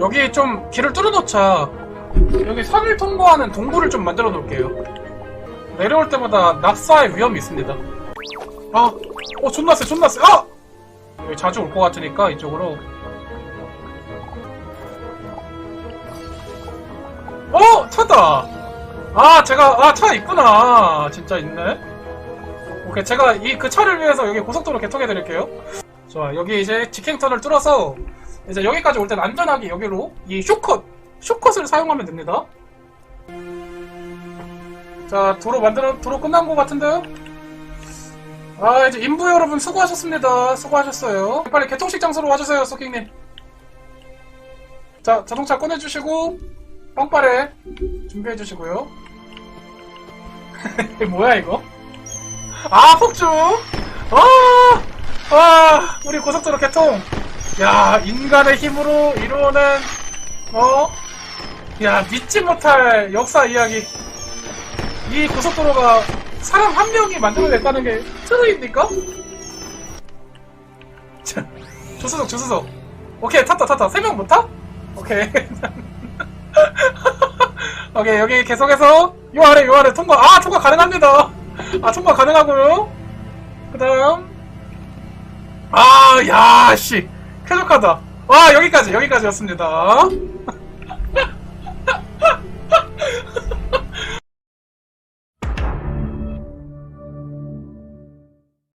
여기 좀 길을 뚫어놓자. 여기 산을 통과하는 동굴을 좀 만들어 놓을게요. 내려올 때마다 낙사의 위험이 있습니다. 아, 어, 존나 세, 존나 세. 아! 여기 자주 올 것 같으니까 이쪽으로. 어! 차다! 아, 제가, 아, 차 있구나. 진짜 있네. 오케이, 제가 이, 그 차를 위해서 여기 고속도로 개통해드릴게요. 좋아, 여기 이제 직행턴을 뚫어서 이제 여기까지 올 때는 안전하게 여기로 이 쇼컷, 쇼컷을 사용하면 됩니다. 자, 도로 만들어, 도로 끝난 것 같은데요? 아, 이제 인부 여러분 수고하셨습니다. 수고하셨어요. 빨리 개통식 장소로 와주세요, 소킹님. 자, 자동차 꺼내주시고, 빵빠레 준비해주시고요. 뭐야, 이거? 아, 폭주! 아! 아, 우리 고속도로 개통! 야, 인간의 힘으로 이루어낸, 어? 야, 믿지 못할 역사 이야기. 이 고속도로가 사람 한 명이 만들어냈다는 게 트루입니까? 자, 조수석, 조수석. 오케이, 탔다, 탔다. 세 명 못 타? 오케이. 오케이, 여기 계속해서, 요 아래, 요 아래 통과, 아, 통과 가능합니다. 아, 통과 가능하고요. 그 다음, 아, 야, 씨. 쾌적하다. 와, 여기까지, 여기까지였습니다.